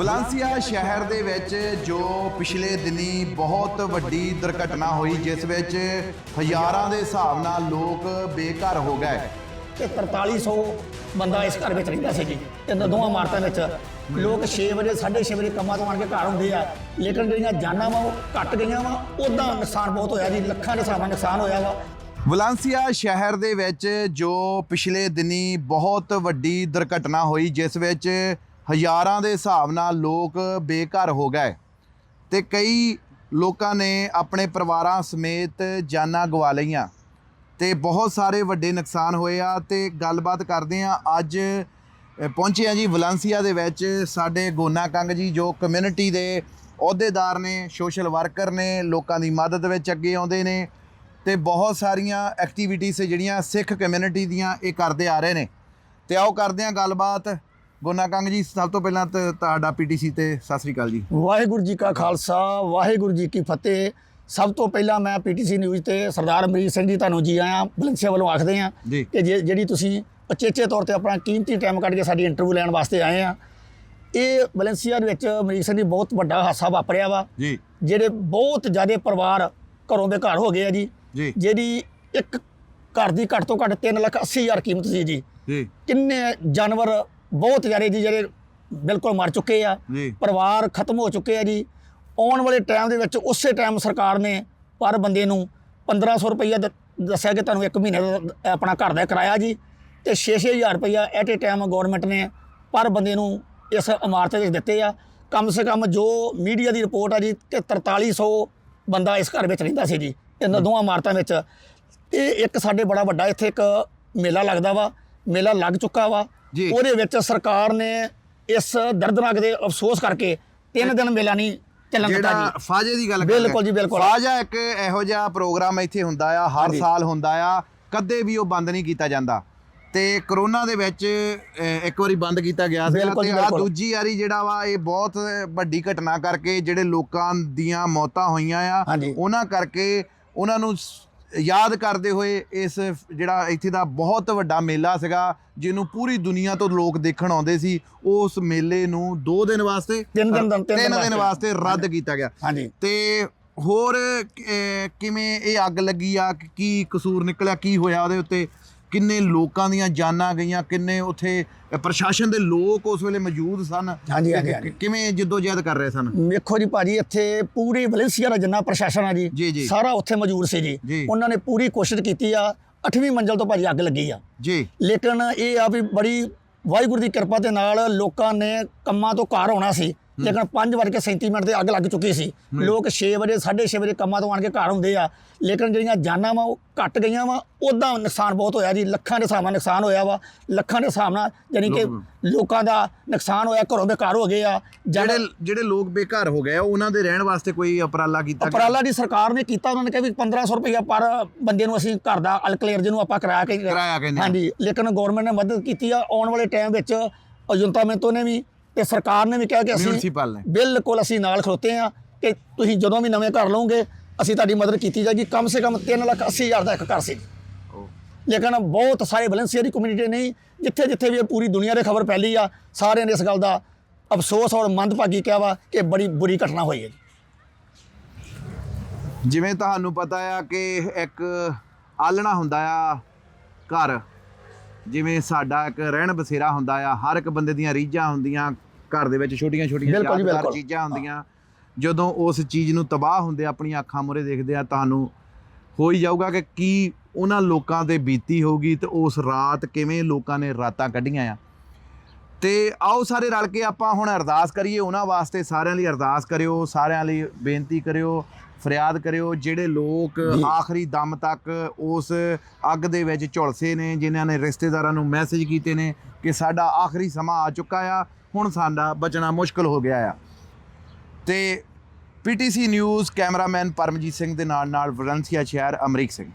ਵਲਾਂਸੀਆ ਸ਼ਹਿਰ ਦੇ ਵਿੱਚ ਜੋ ਪਿਛਲੇ ਦਿਨੀ ਬਹੁਤ ਵੱਡੀ ਦੁਰਘਟਨਾ ਹੋਈ ਜਿਸ ਵਿੱਚ ਹਜ਼ਾਰਾਂ ਦੇ ਹਿਸਾਬ ਨਾਲ ਲੋਕ ਬੇਘਰ ਹੋ ਗਏ। ਤੇ 4300 ਬੰਦਾ ਇਸ ਘਰ ਵਿੱਚ ਰਹਿੰਦਾ ਸੀ ਜੀ। ਇਹਨਾਂ ਦੋਵਾਂ ਇਮਾਰਤਾਂ ਵਿੱਚ ਲੋਕ 6 ਵਜੇ 6:30 ਵਜੇ ਕੰਮਾਂ ਤੋਂ ਆਣ ਕੇ ਘਰ ਹੁੰਦੇ ਆ। ਲੇਕਿਨ ਜਿਹੜੀਆਂ ਜਾਨਾਂ ਵਾ ਉਹ ਘਟ ਗਈਆਂ ਵਾ। ਉਹਦਾ ਨੁਕਸਾਨ ਬਹੁਤ ਹੋਇਆ ਜੀ। ਲੱਖਾਂ ਦੇ ਹਿਸਾਬ ਨਾਲ ਨੁਕਸਾਨ ਹੋਇਆ ਵਾ। ਵਲਾਂਸੀਆ ਸ਼ਹਿਰ ਦੇ ਵਿੱਚ ਜੋ ਪਿਛਲੇ ਦਿਨੀ ਬਹੁਤ ਵੱਡੀ ਦੁਰਘਟਨਾ ਹੋਈ ਜਿਸ ਵਿੱਚ ਹਜ਼ਾਰਾਂ ਦੇ ਹਿਸਾਬ ਨਾਲ ਲੋਕ ਬੇਘਰ ਹੋ ਗਏ ਤੇ ਕਈ ਲੋਕਾਂ ਨੇ ਆਪਣੇ ਪਰਿਵਾਰਾਂ ਸਮੇਤ ਜਾਨਾਂ ਗਵਾ ਲਈਆਂ ਤੇ ਬਹੁਤ ਸਾਰੇ ਵੱਡੇ ਨੁਕਸਾਨ ਹੋਏ ਆ ਤੇ ਗੱਲਬਾਤ ਕਰਦੇ ਆ ਅੱਜ ਪਹੁੰਚੇ ਆ ਜੀ ਵਲੰਸੀਆ ਦੇ ਵਿੱਚ ਸਾਡੇ ਗੋਨਾ ਕੰਗ ਜੀ ਜੋ ਕਮਿਊਨਿਟੀ ਦੇ ਅਹੁਦੇਦਾਰ ਨੇ ਸੋਸ਼ਲ ਵਰਕਰ ਨੇ, ਲੋਕਾਂ ਦੀ ਮਦਦ ਵਿੱਚ ਅੱਗੇ ਆਉਂਦੇ ਨੇ ਤੇ ਬਹੁਤ ਸਾਰੀਆਂ ਐਕਟੀਵਿਟੀਜ਼ ਜਿਹੜੀਆਂ ਸਿੱਖ ਕਮਿਊਨਿਟੀ ਦੀਆਂ ਇਹ ਕਰਦੇ ਆ ਰਹੇ ਨੇ। ਤੇ ਆਓ ਕਰਦੇ ਆ ਗੱਲਬਾਤ। ਗੋਨਾ ਕੰਗ ਜੀ ਸਭ ਤੋਂ ਪਹਿਲਾਂ ਤਾਂ ਤੁਹਾਡਾ ਪੀਟੀਸੀ ਤੇ ਸਤਿ ਸ੍ਰੀ ਅਕਾਲ ਜੀ। ਵਾਹਿਗੁਰੂ ਜੀ ਕਾ ਖਾਲਸਾ ਵਾਹਿਗੁਰੂ ਜੀ ਕੀ ਫਤਿਹ। ਸਭ ਤੋਂ ਪਹਿਲਾਂ ਮੈਂ ਪੀਟੀਸੀ ਨਿਊਜ਼ ਤੇ ਸਰਦਾਰ ਅਮਰੀਕ ਸਿੰਘ ਜੀ ਤੁਹਾਨੂੰ ਜੀ ਆਇਆਂ ਬਲੰਸੀਆ ਵੱਲੋਂ ਆਖਦੇ ਆ। ਕਿ ਜਿਹੜੀ ਤੁਸੀਂ ਉਚੇਚੇ ਤੌਰ ਤੇ ਆਪਣਾ ਕੀਮਤੀ ਟਾਈਮ ਕੱਢ ਕੇ ਸਾਡੀ ਇੰਟਰਵਿਊ ਲੈਣ ਵਾਸਤੇ ਆਏ ਆ ਇਹ ਬਲੰਸੀਆ ਦੇ ਵਿੱਚ ਅਮਰੀਕ ਸਿੰਘ ਜੀ ਬਹੁਤ ਵੱਡਾ ਹਾਦਸਾ ਵਾਪਰਿਆ ਵਾ। ਜੀ। ਜਿਹੜੇ ਬਹੁਤ ਜ਼ਿਆਦਾ ਪਰਿਵਾਰ ਘਰੋਂ ਬੇਘਰ ਹੋ ਗਏ ਆ ਜੀ। ਜੀ। ਜਿਹੜੀ ਇੱਕ ਘਰ ਦੀ ਘੱਟ ਤੋਂ ਘੱਟ 3 ਲੱਖ 80 ਹਜ਼ਾਰ ਕੀਮਤ ਸੀ ਜੀ। ਜੀ। ਕਿੰਨੇ ਜਾਨਵਰ ਬਹੁਤ ਜ਼ਿਆਦਾ ਜੀ ਜਿਹੜੇ ਬਿਲਕੁਲ ਮਰ ਚੁੱਕੇ ਆ ਪਰਿਵਾਰ ਖਤਮ ਹੋ ਚੁੱਕੇ ਆ ਜੀ। ਆਉਣ ਵਾਲੇ ਟਾਈਮ ਦੇ ਵਿੱਚ ਉਸੇ ਟਾਈਮ ਸਰਕਾਰ ਨੇ ਪਰ ਬੰਦੇ ਨੂੰ 1500 ਰੁਪਈਆ ਦੱਸਿਆ ਕਿ ਤੁਹਾਨੂੰ ਇੱਕ ਮਹੀਨੇ ਦਾ ਆਪਣਾ ਘਰ ਦਾ ਕਿਰਾਇਆ ਜੀ ਤੇ 6-6000 ਰੁਪਈਆ ਐਟ ਏ ਟਾਈਮ ਗਵਰਨਮੈਂਟ ਨੇ ਪਰ ਬੰਦੇ ਨੂੰ ਇਸ ਇਮਾਰਤ ਵਿੱਚ ਦਿੱਤੇ ਆ। ਕਮ ਸੇ ਕਮ ਜੋ ਮੀਡੀਆ ਦੀ ਰਿਪੋਰਟ ਆ ਜੀ ਕਿ 4300 ਬੰਦਾ ਇਸ ਘਰ ਵਿੱਚ ਰਹਿੰਦਾ ਸੀ ਜੀ। ਇਹਨਾਂ ਦੋਵਾਂ ਇਮਾਰਤਾਂ ਵਿੱਚ। ਇਹ ਇੱਕ ਸਾਡੇ ਬੜਾ ਵੱਡਾ ਇੱਥੇ ਇੱਕ ਮੇਲਾ ਲੱਗਦਾ ਵਾ। ਮੇਲਾ ਲੱਗ ਚੁੱਕਾ ਵਾ ਜੀ। ਉਹਦੇ ਵਿੱਚ ਸਰਕਾਰ ਨੇ ਇਸ ਦਰਦਨਾਕ ਦੇ ਅਫਸੋਸ ਕਰਕੇ ਤਿੰਨ ਦਿਨ ਮੇਲਾ ਨਹੀਂ ਚੱਲਣ ਦਿੱਤਾ ਜਿਹੜਾ ਜੀ ਫਾਜੇ ਦੀ ਗੱਲ ਕਰ ਬਿਲਕੁਲ ਜੀ, ਬਿਲਕੁਲ। ਫਾਜਾ ਇੱਕ ਇਹੋ ਜਿਹਾ ਪ੍ਰੋਗਰਾਮ ਇੱਥੇ ਹੁੰਦਾ ਆ ਹਰ ਹਾਂਜੀ। ਸਾਲ ਹੁੰਦਾ ਆ ਕਦੇ ਵੀ ਉਹ ਬੰਦ ਨਹੀਂ ਕੀਤਾ ਜਾਂਦਾ ਤੇ ਕਰੋਨਾ ਦੇ ਵਿੱਚ ਅਹ, ਇੱਕ ਵਾਰੀ ਬੰਦ ਕੀਤਾ ਗਿਆ ਸੀ ਬਿਲਕੁਲ ਤੇ ਜੀ, ਆ ਬਿਲਕੁਲ। ਦੂਜੀ ਵਾਰੀ ਜਿਹੜਾ ਵਾ ਇਹ ਬਹੁਤ ਵੱਡੀ ਘਟਨਾ ਕਰਕੇ ਜਿਹੜੇ ਲੋਕਾਂ ਦੀਆਂ ਮੌਤਾਂ ਹੋਈਆਂ ਆ ਹਾਂਜੀ। ਉਹਨਾਂ ਕਰਕੇ ਉਹਨਾਂ ਨੂੰ ਸ- ਯਾਦ ਕਰਦੇ ਹੋਏ ਇਸ ਜਿਹੜਾ ਇੱਥੇ ਦਾ ਬਹੁਤ ਵੱਡਾ ਮੇਲਾ ਸੀਗਾ ਜਿਹਨੂੰ ਪੂਰੀ ਦੁਨੀਆ ਤੋਂ ਲੋਕ ਦੇਖਣ ਆਉਂਦੇ ਸੀ ਉਸ ਮੇਲੇ ਨੂੰ 2 ਦਿਨ ਵਾਸਤੇ ਤਿੰਨ ਦਿਨ- ਤਿੰਨ ਦਿਨ ਤਿੰਨ ਦਿਨ ਵਾਸਤੇ। ਰੱਦ ਕੀਤਾ ਗਿਆ। ਹਾਂਜੀ। ਤੇ ਹੋਰ ਕਿਵੇਂ ਇਹ ਅੱਗ ਲੱਗੀ ਆ ਕੀ ਕਸੂਰ ਨਿਕਲਿਆ ਕੀ ਹੋਇਆ ਉਹਦੇ ਉੱਤੇ? ਕਿੰਨੇ ਲੋਕਾਂ ਦੀਆਂ ਜਾਨਾਂ ਗਈਆਂ ਕਿੰਨੇ ਉੱਥੇ ਪ੍ਰਸ਼ਾਸਨ ਦੇ ਲੋਕ ਉਸ ਵੇਲੇ ਮੌਜੂਦ ਸਨ ਹਾਂਜੀ, ਹਾਂਜੀ, ਤੇ ਹਾਂਜੀ। ਕਿਵੇਂ ਜਿੱਦੋਜਹਿਦ ਕਰ ਰਹੇ ਸਨ ਵੇਖੋ ਜੀ ਭਾਜੀ ਇੱਥੇ ਪੂਰੀ ਵੈਲੈਂਸੀਆ ਦਾ ਜਿੰਨਾ ਪ੍ਰਸ਼ਾਸਨ ਆ ਜੀ, ਜੀ। ਜੀ ਸਾਰਾ ਉੱਥੇ ਮੌਜੂਦ ਸੀ ਜੀ। ਜੀ ਉਹਨਾਂ ਨੇ ਪੂਰੀ ਕੋਸ਼ਿਸ਼ ਕੀਤੀ ਆ 8ਵੀਂ ਮੰਜ਼ਲ ਤੋਂ ਭਾਜੀ ਅੱਗ ਲੱਗੀ ਆ ਜੀ ਲੇਕਿਨ ਇਹ ਆ ਵੀ ਬੜੀ ਵਾਹਿਗੁਰੂ ਦੀ ਕਿਰਪਾ ਦੇ ਨਾਲ ਲੋਕਾਂ ਨੇ ਕੰਮਾਂ ਤੋਂ ਘਰ ਆਉਣਾ ਸੀ ਲੇਕਿਨ 5 ਵਜੇ ਕੇ 37 ਮਿੰਟ ਤੇ ਅੱਗ ਲੱਗ ਚੁੱਕੀ ਸੀ। ਲੋਕ 6 ਵਜੇ 6:30 ਵਜੇ ਕੰਮਾਂ ਤੋਂ ਆਣ ਕੇ ਘਰ ਹੁੰਦੇ ਆ। ਲੇਕਿਨ ਜਿਹੜੀਆਂ ਜਾਨਾਂ ਵਾ ਉਹ ਘਟ ਗਈਆਂ ਵਾ। ਉਹਦਾ ਨੁਕਸਾਨ ਬਹੁਤ ਹੋਇਆ ਜੀ। ਲੱਖਾਂ ਦੇ ਹਿਸਾਬ ਨਾਲ ਨੁਕਸਾਨ ਹੋਇਆ ਵਾ। ਲੱਖਾਂ ਦੇ ਹਿਸਾਬ ਨਾਲ ਯਾਨੀ ਕਿ ਲੋਕਾਂ ਦਾ ਨੁਕਸਾਨ ਹੋਇਆ ਘਰੋਂ ਬੇਕਾਰ ਹੋ ਗਏ ਆ। ਜਿਹੜੇ ਜਿਹੜੇ ਲੋਕ ਬੇਘਰ ਹੋ ਗਏ ਉਹਨਾਂ ਦੇ ਰਹਿਣ ਵਾਸਤੇ ਕੋਈ ਉਪਰਾਲਾ ਕੀਤਾ ਗਿਆ? ਉਪਰਾਲਾ ਦੀ ਸਰਕਾਰ ਨੇ ਕੀਤਾ ਉਹਨਾਂ ਨੇ ਕਿਹਾ ਵੀ 1500 ਰੁਪਇਆ ਪਰ ਬੰਦੇ ਨੂੰ ਅਸੀਂ ਘਰ ਦਾ ਅਲਕਲੀਅਰ ਜਿਹਨੂੰ ਆਪਾਂ ਕਰਾਇਆ ਕਹਿੰਦੇ। ਹਾਂਜੀ। ਲੇਕਿਨ ਗਵਰਨਮੈਂਟ ਨੇ ਮਦਦ ਕੀਤੀ ਆ। ਆਉਣ ਵਾਲੇ ਟਾਈਮ ਵਿੱਚ ਅਜੰਤਾ ਮੈਂਤੋ ਨੇ ਵੀ ਤੇ ਸਰਕਾਰ ਨੇ ਵੀ ਕਿਹਾ ਕਿ ਅਸੀਂ ਨੇ। ਬਿਲਕੁਲ ਅਸੀਂ ਨਾਲ ਖਲੋਤੇ ਆ ਕਿ ਤੁਸੀਂ ਜਦੋਂ ਵੀ ਨਵੇਂ ਘਰ ਲਓਗੇ ਅਸੀਂ ਤੁਹਾਡੀ ਮਦਦ ਕੀਤੀ ਜਾਏਗੀ। ਕਮ ਸੇ ਕਮ 3 ਲੱਖ 80 ਹਜ਼ਾਰ ਦਾ ਇੱਕ ਘਰ ਸੀ। ਉਹ, ਲੇਕਿਨ ਬਹੁਤ ਸਾਰੇ ਵਲੰਸੀਆ ਦੀ ਕਮਿਊਨਿਟੀ ਨਹੀਂ ਜਿੱਥੇ ਜਿੱਥੇ ਵੀ ਇਹ ਪੂਰੀ ਦੁਨੀਆ ਦੇ ਖਬਰ ਫੈਲੀ ਆ ਸਾਰਿਆਂ ਨੇ ਇਸ ਗੱਲ ਦਾ ਅਫਸੋਸ ਔਰ ਮੰਦਭਾਗੀ ਕਿਹਾ ਵਾ ਕਿ ਬੜੀ ਬੁਰੀ ਘਟਨਾ ਹੋਈ ਹੈ ਜੀ। ਜਿਵੇਂ ਤੁਹਾਨੂੰ ਪਤਾ ਆ ਕਿ ਇੱਕ ਆਲਣਾ ਹੁੰਦਾ ਆ ਘਰ ਜਿਵੇਂ ਸਾਡਾ ਇੱਕ ਰਹਿਣ ਬਸੇਰਾ ਹੁੰਦਾ ਆ ਹਰ ਇੱਕ ਬੰਦੇ ਦੀਆਂ ਰੀਝਾਂ ਹੁੰਦੀਆਂ ਘਰ ਦੇ ਵਿੱਚ ਛੋਟੀਆਂ ਛੋਟੀਆਂ ਬਿਲਕੁਲ ਜੀ, ਯਾਦਗਾਰ ਬਿਲਕੁਲ। ਚੀਜ਼ਾਂ ਹੁੰਦੀਆਂ। ਜਦੋਂ ਉਸ ਚੀਜ਼ ਨੂੰ ਤਬਾਹ ਹੁੰਦੇ ਆਪਣੀਆਂ ਅੱਖਾਂ ਮੂਹਰੇ ਦੇਖਦੇ ਆ ਤੁਹਾਨੂੰ ਹੋ ਹੀ ਜਾਊਗਾ ਕਿ ਕੀ ਉਹਨਾਂ ਲੋਕਾਂ ਤੇ ਬੀਤੀ ਹੋਊਗੀ ਤੇ ਉਸ ਰਾਤ ਕਿਵੇਂ ਲੋਕਾਂ ਨੇ ਰਾਤਾਂ ਕੱਢੀਆਂ ਆ। ਤੇ ਆਓ ਸਾਰੇ ਰਲ ਕੇ ਆਪਾਂ ਹੁਣ ਅਰਦਾਸ ਕਰੀਏ ਉਹਨਾਂ ਵਾਸਤੇ। ਸਾਰਿਆਂ ਲਈ ਅਰਦਾਸ ਕਰਿਓ ਸਾਰਿਆਂ ਲਈ ਬੇਨਤੀ ਕਰਿਓ ਫਰਿਆਦ ਕਰਿਓ ਜਿਹੜੇ ਲੋਕ ਜੀ। ਆਖਰੀ ਦਮ ਤੱਕ ਉਸ ਅੱਗ ਦੇ ਵਿੱਚ ਝੁਲਸੇ ਨੇ ਜਿਨ੍ਹਾਂ ਨੇ ਰਿਸ਼ਤੇਦਾਰਾਂ ਨੂੰ ਮੈਸੇਜ ਕੀਤੇ ਨੇ ਕਿ ਸਾਡਾ ਆਖਰੀ ਸਮਾਂ ਆ ਚੁੱਕਾ ਆ। ਹੁਣ ਸਾਡਾ ਬਚਣਾ ਮੁਸ਼ਕਲ ਹੋ ਗਿਆ ਆ। ਤੇ PTC news cameraman Paramjit Singh ਦੇ ਨਾਲ ਨਾਲ ਵਲੰਸੀਆ ਸ਼ਹਿਰ ਅਮਰੀਕ ਸਿੰਘ।